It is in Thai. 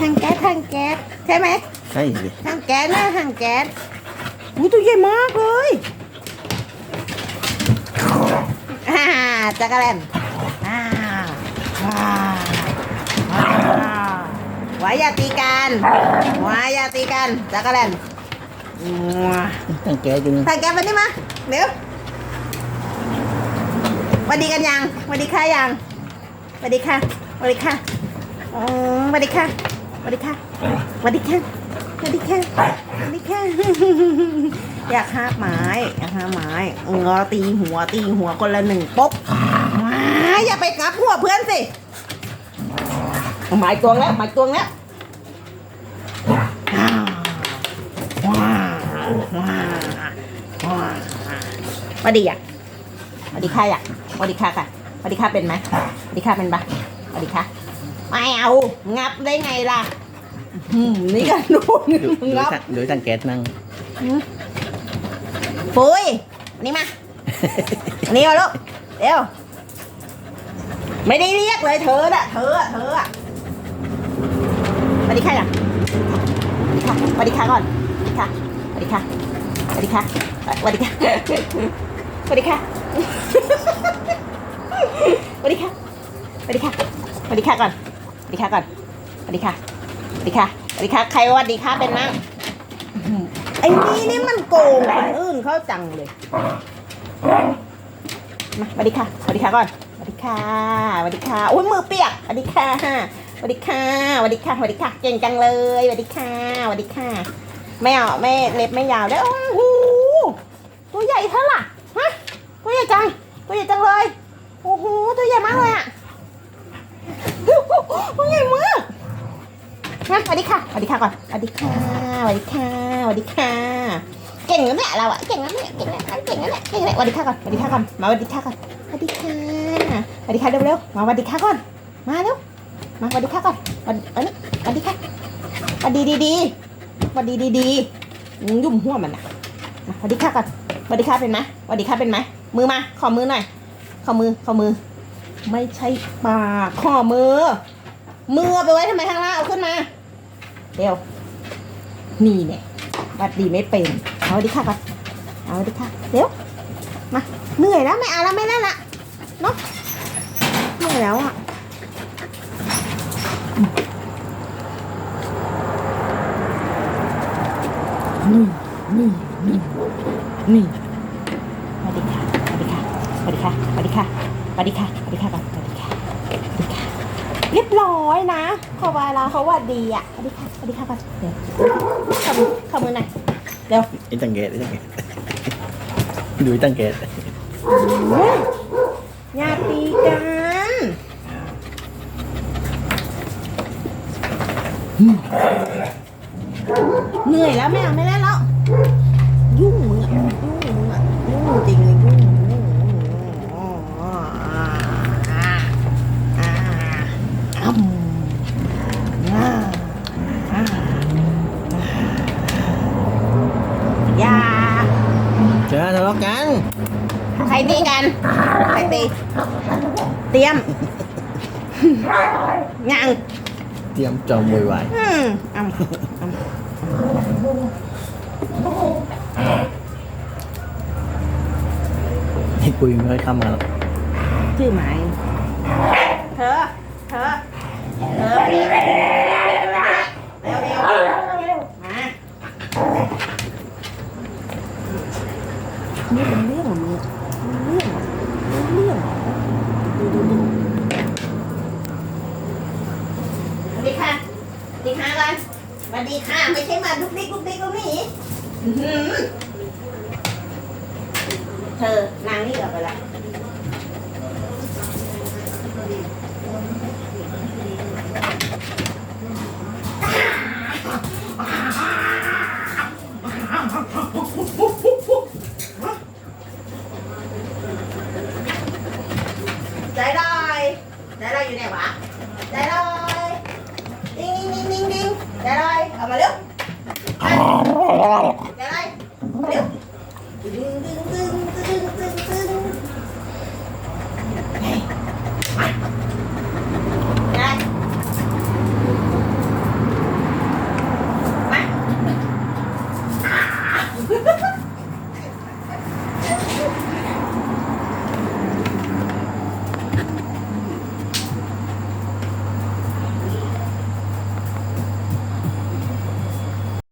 ถังแก๊สถังแก๊สใช่ไหมใช่สิถังแก๊สนะถังแก๊สอุ้ยตัวใหญ่มากเลยอ่าจักรแลนอ่าว้าวว้าวไว้อย่าตีกันไว้อย่าตีกันจักรแลนว้าตั้งแกอยู่นี่ถ่ายแกมานี่มาเร็วสวัสดีกันยังสวัสดีค่ะยังสวัสดีค่ะสวัสดีค่ะอ๋อสวัสดีค่ะส วัสดีค่ะสวัสดีค่ะสวัสดีค่ะสวัสดีค่ะ อยากหาไม้อยากหาไม้เออตีหัวตีหัวคนละหนึ่งป๊กมาอย่าไปงับหัวเพื่อนสิไม้ตวงแล้วไม้ตวงแล้วอ้าวว้าวว้าวว้าวสวัสดีอะสวัสดีค่ะอะสวัสดีค่ะค่ะสวัสดีค่ะเป็นไหมสวัสดีค่ะเป็นปะสวัสดีค่ะ ไม่เอางับได้ไงล่ะนี่กันโดนงับสั่งหรือสั่งเกตนั่งปุ้ยนี่มาอันี่มาลูกเร็วไม่ได้เรียกเลยเธอนะเธออะเธออะสวัสดีค่ะจ้ะสวัสดีค่ะก่อนสวัสดีค่ะสวัสดีค่ะสวัสดีค่ะสวัสดีค่ะสวัสดีค่ะสวัสดีค่ะสวัสดีค่ะก่อน สวัสดีค่ะก่อนสวัสดีค่ะสวัสดีค่ะสวัสดีค่ะ ใครสวัสดีค่ะเป็นมั่งไอ้นี่นี่มันโกงคนอื่นเขาจังเลย มาสวัสดีค่ะสวัสดีค่ะก่อนสวัสดีค่ะสวัสดีค่ะอุ้ยมือเปียกสวัสดีค่ะสวัสดีค่ะสวัสดีค่ะสวัสดีค่ะ เก่งจังเลยสวัสดีค่ะสวัสดีค่ะ ไม่เอาไม่เล็บไม่ยาวด้วยโอ้โหตัวใหญ่เท่าไหร่ฮะตัวใหญ่จังตัวใหญ่จังเลยโอ้โหตัวใหญ่มากเลยอะ ตัวใหญ่มากนะสวัสดีค่ะสวัสดีค่ะก่อนสวัสดีค่ะสวัสดีค่ะสวัสดีค่ะ เก่งนะเนี่ยเราอะเก่งนะเนี่ยเก่งนะเก่งนะเนี่ยเก่งนะสวัสดีค่ะก่อนสวัสดีค่ะก่อนมาสวัสดีค่ะก่อนสวัสดีค่ะสวัสดีค่ะเร็วๆมาสวัสดีค่ะก่อนมาเร็วมาสวัสดีค่ะก่อนวันอันนี้สวัสดีค่ะสวัสดีดีๆสวัสดีดีๆยุ่มหัวมันอะสวัสดีค่ะก่อนสวัสดีค่ะเป็นไหมสวัสดีค่ะเป็นไหมมือมาขอมือหน่อยขอมือขอมือ ไม่ใช่ปากขอมือ มือไปไว้ทำไมข้างล่างเอาขึ้นมาเร็วนี่เนี่ยวัดดีไม่เป็น เอาดิค่ะก่อนเอาดิค่ะเร็วมา เหนื่อยแล้วไม่เอาแล้วไม่เล่นละเนาะเหนื่อยแล้วอะนี่นี่นี่นี่สวัสดีค่ะสวัสดีค่ะสวัสดีค่ะสวัสดีค่ะ วัสดีค่ะสวัสดีค่ะก่อนสวัสดีค่ะสวัสดีค่ะ เรียบร้อยนะพอเวลาเขาว่าดีอะสวัสดีค่ะสวัสดีค่ะก่อนเดี๋ยวขอมือขอมือหน่อยเดี๋ยวไอ้ตั้งแก๊สไอ้ตั้งแก๊สดูไอ้ตั้งแก๊สอย่าตีกันเหนื่อยแล้วไม่เอาไม่ได้แล้ว ยุ่งมึงอะยุ่งมึงอะยุ่งจริงเลยยุ่งยุ่งอ่าอ่าอ่ำอ่าอ่าอย่า เจ อทะเลาะกันใครตีกันใครตีเตรียมยังเตรียมจอมมวยวายอืมเอาเอาให้คุยไม่ค่อยเข้ามาหรอกชื่อหมายัสดีค่ะ ไม่ใช่มาลุกดิ๊กลุกดิ๊กลุกนี่เธอนางนี่ออกไปละได้ได้ได้ได้อยู่ไหนวะ